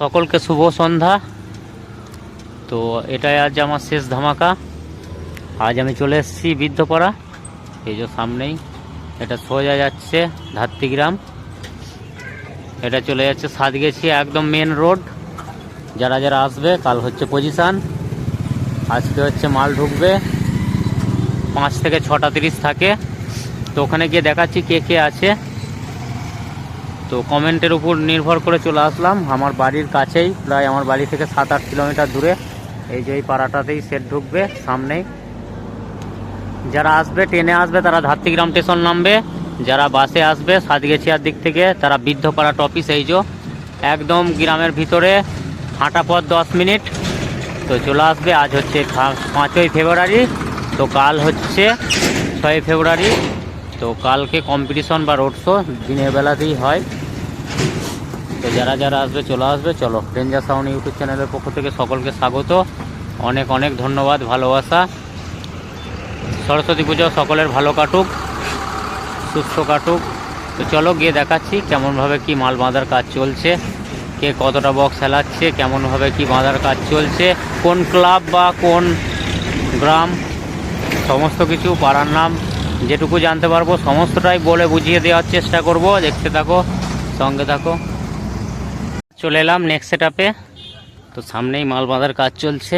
সকলকে শুভ সন্ধ্যা। তো এটাই আজ আমার শেষ ধামাকা। আজ আমি চলে এসেছি বৃদ্ধপাড়া। এই যে সামনেই এটা সোজা যাচ্ছে ধাত্রিগ্রাম। এটা চলে যাচ্ছে সাতগেছি একদম মেন রোড যারা যারা আসবে, কাল হচ্ছে পজিশান আজকে হচ্ছে মাল ঢুকবে। পাঁচ থেকে ছটা তিরিশ থাকে। তো ওখানে গিয়ে দেখাচ্ছি কে কে আছে। তো কমেন্টের উপর নির্ভর করে চলে আসলাম। আমার বাড়ির কাছেই, প্রায় আমার বাড়ি থেকে সাত আট কিলোমিটার দূরে। এই যে এই পাড়াটাতেই সেট ঢুকবে, সামনেই। যারা আসবে, ট্রেনে আসবে, তারা ধাত্রিগ্রাম স্টেশন নামবে। যারা বাসে আসবে, সাতগেছিয়ার দিক থেকে, তারা বৃদ্ধপাড়া টপিস এই যে। একদম গ্রামের ভিতরে, হাঁটা পথ দশ মিনিট। তো চলে আসবে, আজ হচ্ছে পাঁচই ফেব্রুয়ারি। তো কাল হচ্ছে ছয় ফেব্রুয়ারি। তো কালকে কম্পিটিশন বা রোড শো দিনের বেলাতেই হয়। তো যারা যারা আসবে, চলে আসবে, চলো। ডেঞ্জার সাউন্ড ইউটিউব চ্যানেলের পক্ষ থেকে সকলকে স্বাগত। অনেক অনেক ধন্যবাদ, ভালোবাসা। সরস্বতী পুজো সকলের ভালো কাটুক, সুস্থ কাটুক। তো চলো গিয়ে দেখাচ্ছি কেমনভাবে কি মাল বাঁধার কাজ চলছে, কে কতটা বক্স চালাচ্ছে কেমনভাবে কি বাঁধার কাজ চলছে, কোন ক্লাব বা কোন গ্রাম, সমস্ত কিছু পাড়ার নাম। যেটুকু জানতে পারব, সমস্তটাই বলে বুঝিয়ে দেওয়ার চেষ্টা করব। দেখতে থাকো, সঙ্গে থাকো। চলে এলাম নেক্সট সেটআপে তো সামনেই মাল বাঁধার কাজ চলছে।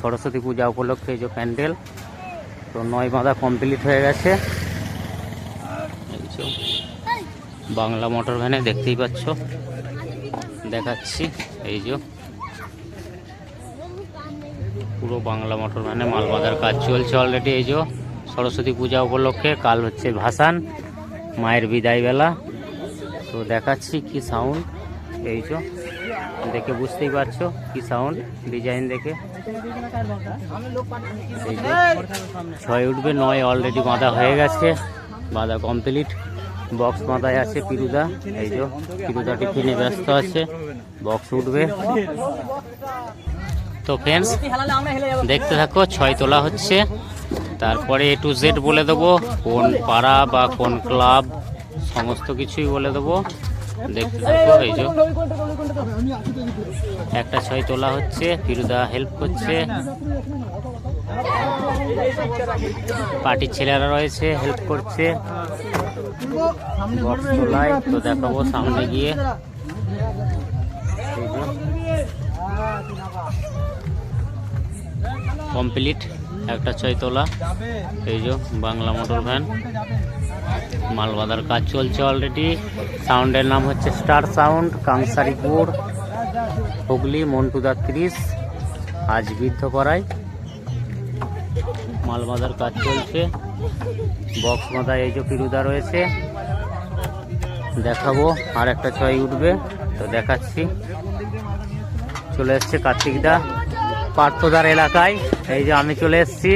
সরস্বতী পূজা উপলক্ষে যে প্যান্ডেল। তো নয় বাঁধা কমপ্লিট হয়ে গেছে। বাংলা মোটর ভ্যানে দেখতেই পাচ্ছ। দেখাচ্ছি, এই যে পুরো বাংলা মোটর ভ্যানে মাল বাঁধার কাজ চলছে অলরেডি এই যে। সরস্বতী পূজা উপলক্ষে, কাল হচ্ছে ভাসান, মায়ের বিদায় বেলা তো দেখাচ্ছি কি সাউন্ড এই যে, দেখে বুঝতেই পারছ কি সাউন্ড ডিজাইন দেখে। ছয় উঠবে, নয় অলরেডি বাঁধা হয়ে গেছে। বাঁধা কমপ্লিট বক্স বাঁধায় আছে পিরুদা এই যে পিরুদা টিফিনে ব্যস্ত আছে। বক্স উঠবে। তো ফ্রেন্ডস দেখতে থাকো, ছয় তোলা হচ্ছে। তারপরে এ টু জেড বলে দেবো। কোন পাড়া বা কোন ক্লাব, সমস্ত কিছুই বলে দেবো। একটা ছয় তোলা হচ্ছে, ফিরুদা হেল্প করছে। পার্টির ছেলেরা রয়েছে হেল্প করছে। তো দেখাবো সামনে গিয়ে। কমপ্লিট একটা ছয় তোলা এই যে বাংলা মোটর ভ্যান। মাল বাঁধার কাজ চলছে অলরেডি সাউন্ডের নাম হচ্ছে স্টার সাউন্ড কাংসারিপুর, হুগলি, মন্টুদা ত্রিশ, আজ বৃদ্ধপাড়ায়। মাল বাঁধার কাজ চলছে। বক্স বাঁধায় এই যে পিরুদা রয়েছে। দেখাবো, আর একটা ছয় উঠবে, তো দেখাচ্ছি। চলে এসছে কার্তিকদা, পার্থদার এলাকায়। এই যে আমি চলে এসেছি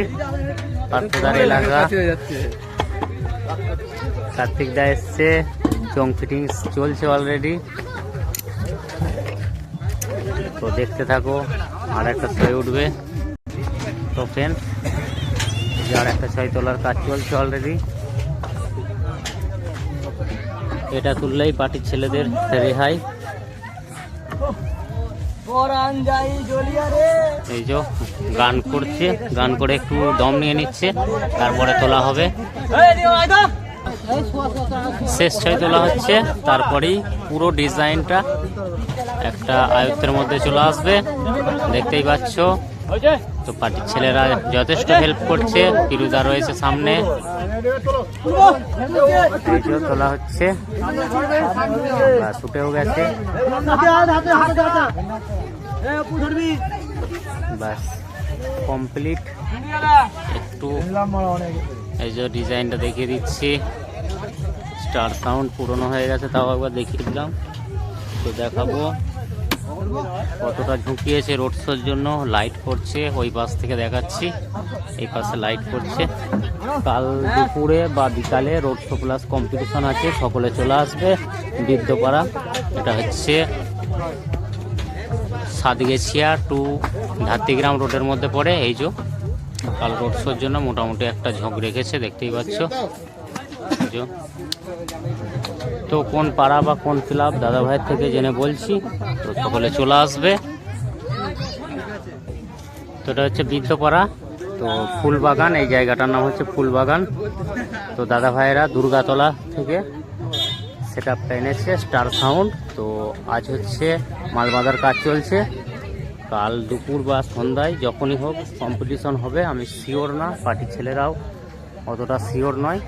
পার্থদার এলাকা। কার্তিক দা এসছে চং ফিটিংস চলছে অলরেডি তো দেখতে থাকো, আর একটা ছয় উঠবে। তো ফ্রেন্ড আর একটা ছয় তোলার কাজ চলছে অলরেডি এটা তুললেই পার্টির ছেলেদের রেহাই। এই যে গান করছে গান করে একটু দম নিয়ে নিচ্ছে তারপরে তোলা হবে। শেষ ছয় তোলা হচ্ছে তারপরেই পুরো ডিজাইনটা একটা আয়ত্তের মধ্যে চলে আসবে। দেখতেই পাচ্ছ তো পার্টির ছেলেরা যথেষ্ট হেল্প করছে পিরুদা রয়েছে সামনে। যে তোলা হচ্ছে। উঠেও গেছে। বাস কমপ্লিট একটু এই যে ডিজাইনটা দেখিয়ে দিচ্ছি। স্টার সাউন্ড পুরনো হয়ে গেছে, তাও একবার দেখিয়ে দিলাম। তো দেখাবো। কতটা ঝুঁকিয়েছে রোড শোর জন্য? লাইট করছে, ওই পাশ থেকে দেখাচ্ছি। এই পাশে লাইট করছে। কাল দুপুরে বা বিকালে রোড শো প্লাস কম্পিটিশন আছে, সকলে চলে আসবে। বৃদ্ধপাড়া এটা হচ্ছে সাতগেছিয়া টু ধাত্রিগ্রাম রোডের মধ্যে পড়ে। এই যে, কাল রোড শোর জন্য মোটামুটি একটা ঝোঁক রেখেছে, দেখতেই পাচ্ছ। তো কোন পাড়া বা কোন ক্লাব দাদা ভাইয়ের থেকে জেনে বলছি, তো সকলে চলে আসবে। তো এটা হচ্ছে বৃদ্ধপাড়া তো ফুলবাগান, এই জায়গাটার নাম হচ্ছে ফুলবাগান। তো দাদা ভাইয়েরা দুর্গাতলা থেকে সেট আপটা এনেছে স্টার সাউন্ড তো আজ হচ্ছে মাল বাঁধার কাজ চলছে। কাল দুপুর বা সন্ধ্যায় যখনই হোক কম্পিটিশন হবে, আমি শিওর না পার্টির ছেলেরাও অতটা শিওর নয়।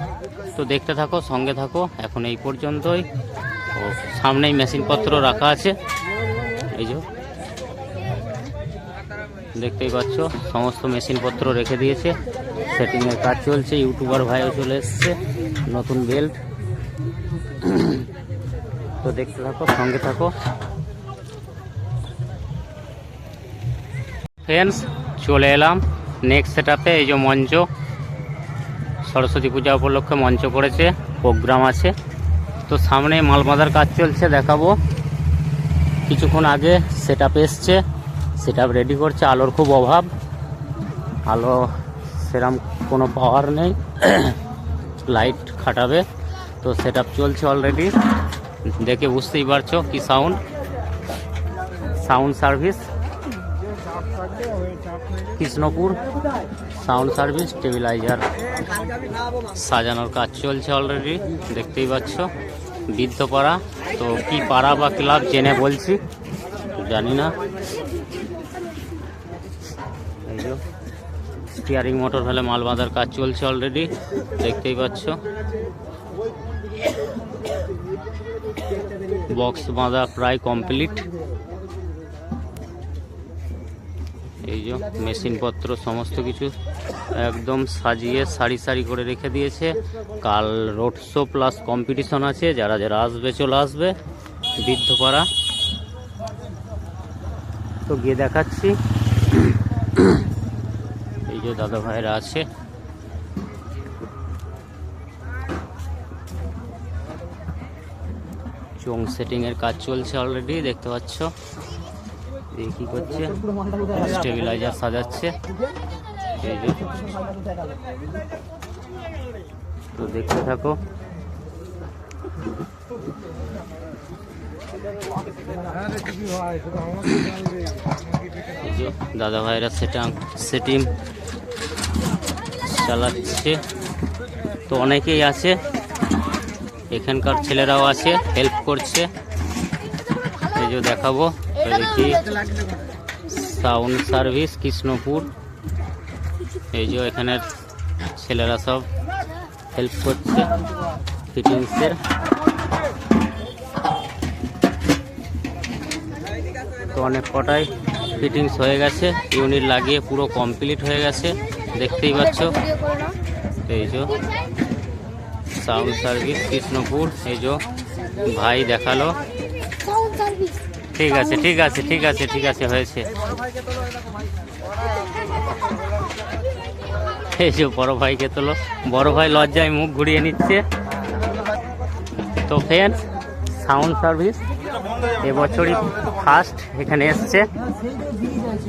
তো দেখতে থাকো, সঙ্গে থাকো, এখন এই পর্যন্তই। তো সামনেই মেশিনপত্র রাখা আছে। এই যে, দেখতেই পাচ্ছ, সমস্ত মেশিনপত্র রেখে দিয়েছে। সেটিংয়ের কাজ চলছে, ইউটিউবার ভাইও চলে এসছে, নতুন বেল্ট। তো দেখতে থাকো, সঙ্গে থাকো। ফ্রেন্ডস চলে এলাম নেক্সট সেট এই যে মঞ্চ। সরস্বতী পূজা উপলক্ষে মঞ্চ করেছে, প্রোগ্রাম আছে। তো সামনে মাল বাঁধার কাজ চলছে, দেখাবো। কিছুক্ষণ আগে সেট আপ এসছে সেট আপ রেডি করছে, আলোর খুব অভাব। আলো সেরম কোনো পাওয়ার নেই লাইট খাটাবে। তো সেট চলছে অলরেডি দেখে বুঝতেই পারছ কি sound sound service Krishnapur. Sound service, stabiliser. সাজানোর কাজ চলছে অলরেডি দেখতেই পাচ্ছ। বৃদ্ধ পাড়া তো কি পাড়া বা ক্লাব জেনে বলছি, জানি না। স্টিয়ারিং মোটর ফেলে মাল বাঁধার কাজ চলছে অলরেডি দেখতেই পাচ্ছ। বক্স বাঁধা প্রায় কমপ্লিট এই যে মেশিনপত্র, সমস্ত কিছু একদম সাজিয়ে সারি সারি করে রেখে দিয়েছে। কাল রোড শো প্লাস কম্পিটিশন আছে, যারা যারা আসবে চলে আসবে, বৃদ্ধপাড়া। তো গিয়ে দেখাচ্ছি। এই যে দাদা ভাইরা আছে। চোং সেটিং এর কাজ চলছে অলরেডি দেখতে পাচ্ছ। কি করছে? স্টেবিলাইজার সাজাচ্ছে। এই তো দেখতে থাকো। দাদা ভাইরা সেটাং সেটিং চালাচ্ছে। তো অনেকেই আছে। এখানকার ছেলেরাও আছে হেল্প করছে। এই যে দেখাবো। দেখি সাউন্ড সার্ভিস কৃষ্ণপুর এই যে এখানের ছেলেরা সব হেল্প করছে ফিটিংসের তো অনেক কটাই ফিটিংস হয়ে গেছে ইউনিট লাগিয়ে পুরো কমপ্লিট হয়ে গেছে, দেখতেই পাচ্ছ। এই যে সাউন্ড সার্ভিস কৃষ্ণপুর এই যে ভাই দেখাল। ঠিক আছে ঠিক আছে ঠিক আছে ঠিক আছে, হয়েছে। এই যে বড় ভাইকে তোলো। বড় ভাই লজ্জায় মুখ ঘুরিয়ে নিচ্ছে। তো ফ্রেন্ডস সাউন্ড সার্ভিস এবছরই ফার্স্ট এখানে এসছে।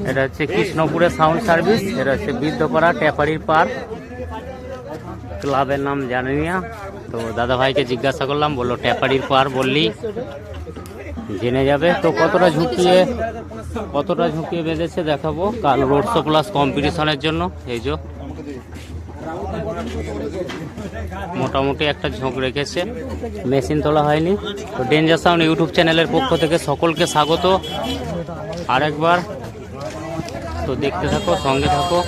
এটা হচ্ছে কৃষ্ণপুরের সাউন্ড সার্ভিস এটা হচ্ছে বৃদ্ধপাড়া ট্যাপারির পার্ক। ক্লাবের নাম জানি না তো দাদা ভাইকে জিজ্ঞাসা করলাম, বলল ট্যাপারির পার বললি। জেনে যাবে। তো কতটা ঝুঁকিয়ে কতটা ঝুঁকিয়ে বেঁধেছে দেখাবো। কাল রোড শো প্লাস কম্পিটিশনের জন্য। এই যে, মোটামুটি একটা ঝোঁক রেখেছে। মেশিন তোলা হয়নি। তো ডেঞ্জার সাউন্ড ইউটিউব চ্যানেলের পক্ষ থেকে সকলকে স্বাগত। আরেকবার তো দেখতে থাকো, সঙ্গে থাকো।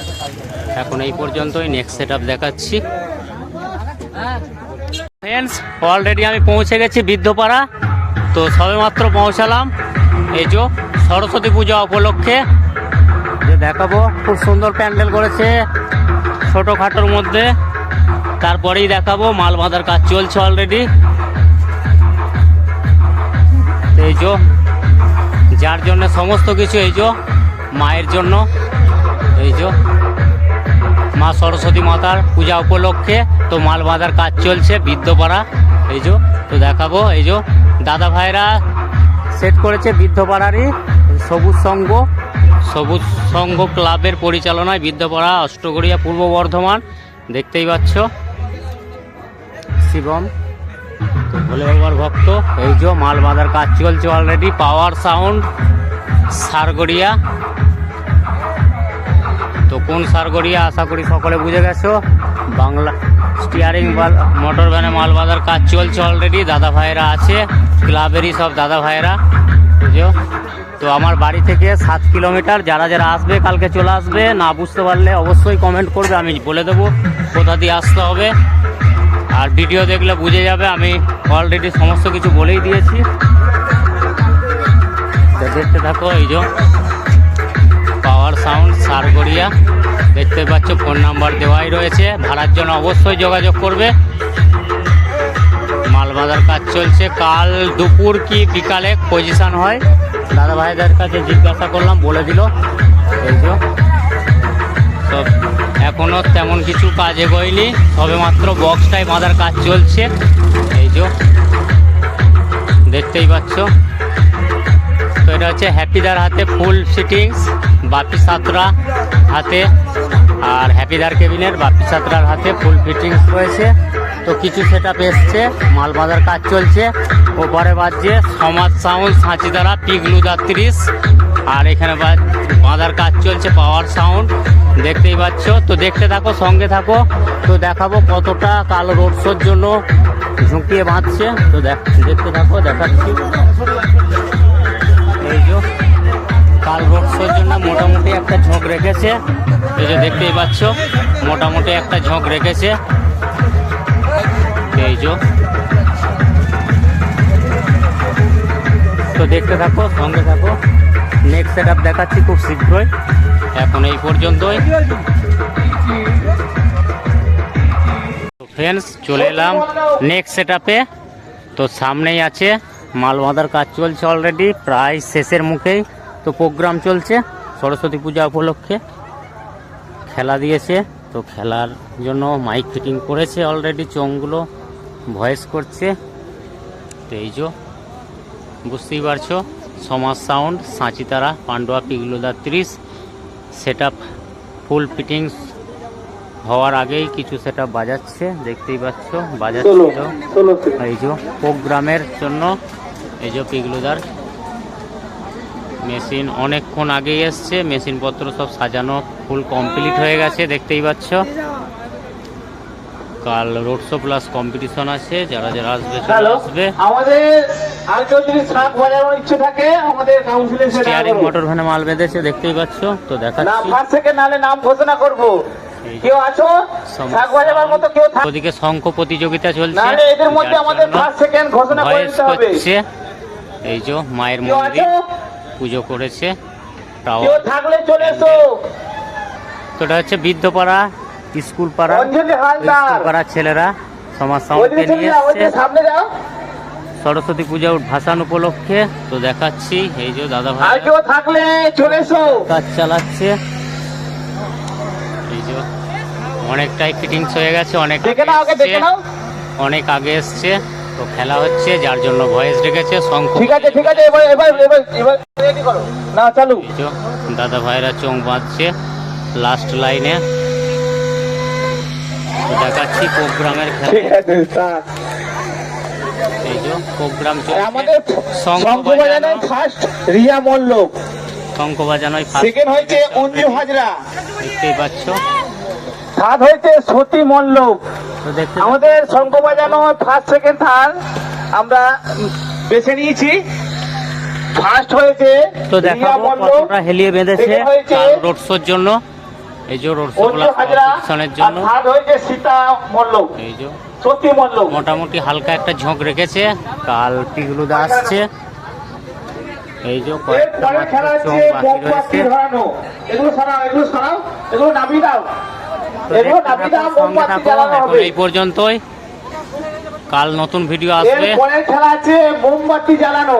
এখন এই পর্যন্তই। নেক্সট সেট আপ দেখাচ্ছি। ফ্রেন্ডস অলরেডি আমি পৌঁছে গেছি বৃদ্ধপাড়া। তো সবেমাত্র পৌঁছালাম। এই যে সরস্বতী পূজা উপলক্ষে। যে দেখাবো, খুব সুন্দর প্যান্ডেল করেছে ছোটোখাটোর মধ্যে। তারপরেই দেখাবো মাল বাঁধার কাজ চলছে অলরেডি এই যে, যার জন্য সমস্ত কিছু এই যে, মায়ের জন্য। এই যে, মা সরস্বতী মাতার পূজা উপলক্ষে। তো মাল বাঁধার কাজ চলছে বৃদ্ধপাড়া। এই যে, তো দেখাবো, এই যে। দাদা ভাইরা সেট করেছে বৃদ্ধপাড়ারই সবুজ সংঘ সবুজ সংঘ ক্লাবের পরিচালনায় বৃদ্ধপাড়া অষ্টগড়িয়া পূর্ব বর্ধমান দেখতেই পাচ্ছ। শিবম ভোলে বাবার ভক্ত। এই যে মাল বাঁধার কাজ চলছে অলরেডি পাওয়ার সাউন্ড সারগড়িয়া। তো কোন সারগড়িয়া আশা করি সকলে বুঝে গেছো। বাংলা স্টিয়ারিং মোটর ভ্যানে মাল বাঁধার কাজ চলছে অলরেডি দাদা ভাইয়েরা আছে ক্লাবেরই সব দাদা ভাইয়েরা বুঝো তো আমার বাড়ি থেকে সাত কিলোমিটার যারা যারা আসবে, কালকে চলে আসবে, না বুঝতে পারলে অবশ্যই কমেন্ট করবে, আমি বলে দেবো কোথা দিয়ে আসতে হবে। আর ভিডিও দেখলে বুঝে যাবে, আমি অলরেডি সমস্ত কিছু বলেই দিয়েছি। দেখতে থাকো, এই যে পাওয়ার সাউন্ড সারগড়িয়া। দেখতে পাচ্ছ, ফোন নাম্বার দেওয়াই রয়েছে। ভাড়ার জন্য অবশ্যই যোগাযোগ করবে। মাল বাঁধার কাজ চলছে। কাল দুপুর কি বিকালে পজিশন হয়? দাদা ভাইদের কাছে জিজ্ঞাসা করলাম, বলে দিল। এই তো। এখনও তেমন কিছু কাজ এগোয়নি। সবে মাত্র বক্সটাই বাঁধার কাজ চলছে। এই যে দেখতেই পাচ্ছ। তো এটা হচ্ছে হ্যাপিদার হাতে ফুল সিটিংস বাপি সাতরা হাতে আর হ্যাপিদার কেবিনের বাপি সাতরার হাতে ফুল ফিটিংস রয়েছে। তো কিছু সেটা এসছে মাল বাঁধার কাজ চলছে। ওপরে বাজছে সমাজ সাউন্ড সাঁচিদারা পিগলুদা তিরিশ আর এখানে বাঁধার কাজ চলছে পাওয়ার সাউন্ড দেখতেই পাচ্ছ। তো দেখতে থাকো, সঙ্গে থাকো। তো দেখাবো কতটা কালো রোড শোর জন্য ঝুঁকিয়ে বাঁধছে। তো দেখ দেখতে থাকো, দেখাচ্ছি। এই যে কাল রোড জন্য মোটামুটি একটা ঝোঁক রেখেছে। এই যে দেখতেই পাচ্ছ, মোটামুটি একটা ঝোঁক রেখেছে। এই যে। তো দেখতে থাকো, সঙ্গে থাকো। নেক্সট সেট আপ দেখাচ্ছি খুব শীঘ্রই। এখন এই পর্যন্তই। ফ্রেন্ডস চলে এলাম নেক্সট সেট আপে তো সামনেই আছে মাল বাঁধার কাজ চলছে অলরেডি প্রায় শেষের মুখেই। তো প্রোগ্রাম চলছে সরস্বতী পূজা উপলক্ষে। খেলা দিয়েছে তো খেলার জন্য মাইক ফিটিং করেছে অলরেডি চোঙগুলো ভয়েস করছে। তো এই যে বুঝতেই পারছ সমাজ সাউন্ড সাঁচিতারা পান্ডুয়া পিগলুদা ত্রিশ সেট ফুল ফিটিংস হওয়ার আগেই কিছু সেট বাজাচ্ছে দেখতেই পাচ্ছ বাজাচ্ছিল এই যে প্রোগ্রামের জন্য এই যে পিগলুদার মেশিন অনেকক্ষণ আগেই এসছে মেশিনপত্র সব সাজানো ফুল কমপ্লিট হয়ে গেছে দেখতেই পাচ্ছ। কাল রোড শো প্লাস কম্পিটিশন আছে যারা যারা আসবে চলে আসবে। আমাদের আর কেউ যদি শাক বাজানোর ইচ্ছে থাকে আমাদের কাউন্সিলে স্টিয়ারিং মোটর ভ্যানে মাল বেঁধেছে দেখতেই পাচ্ছ তো না ফার্স্ট সেকেন্ড নালে নাম ঘোষণা করব। কেউ আছো? শাক বাজাবার মতো কেউ থাক ওদিকে শঙ্খ প্রতিযোগিতা চলছে নাহলে এদের মধ্যে আমাদের ফার্স্ট সেকেন্ড ঘোষণা করে ভয়েস দিতে হবে। করছে। এই যে মায়ের মন্দির। পুজো করেছে তাও থাকলে চলে এসো। তো এটা হচ্ছে বৃদ্ধপাড়া স্কুল পাড়া পাড়ার ছেলেরা সমাজ চলে নিয়ে এসছে। সরস্বতী পূজা ভাসান উপলক্ষে তো দেখাচ্ছি এই যে দাদা আর ভাই কেউ থাকলে চলে এসো। কাজ চালাচ্ছে। এই যে অনেকটাই ফিটিংস হয়ে গেছে অনেক অনেক আগে এসছে। তো খেলা হচ্ছে যার জন্য ভয়েস রেখেছে শঙ্খ। ঠিক আছে ঠিক আছে এবার এবার এবার এবার রেডি করো। না চালু। দাদা ভাইরা চোখ বাঁধছে লাস্ট লাইনে দেখাচ্ছি প্রোগ্রামের খেলা। ঠিক আছে স্যার। এই যে প্রোগ্রাম চলছে। আমাদের শঙ্খ বাজানো। ফার্স্ট রিয়া মল্লক শঙ্খ বাজানোই ফার্স্ট সেকেন্ড হয়েছে অঞ্জু হাজরা। দেখতেই পাচ্ছ। থার্ড হয়েছে সতী মল্লক আমাদের শঙ্খ বাজানো ফার্স্ট সেকেন্ড থার্ড আমরা বেছে নিয়েছি। ফার্স্ট হয়েছে তো দেখাবো কতটা হেলিয়ে বেঁধেছে রোড শোর জন্য। এই যে রোড শো কম্পিটিশনের জন্য। থার্ড হয়েছে সীতা মল্লক এই যে। সতী মল্লক মোটামুটি হালকা একটা ঝোঁক রেখেছে। কাল পিগুলুদা আসছে। এই যে কয়েকটা খেলা বাকি রয়েছে। এগুলো সরাও এগুলো সরাও এগুলো নামিয়ে দাও। সঙ্গে মোমবাতি এখন এই পর্যন্তই। কাল নতুন ভিডিও আসবে। খেলা আছে মোমবাতি জ্বালানো।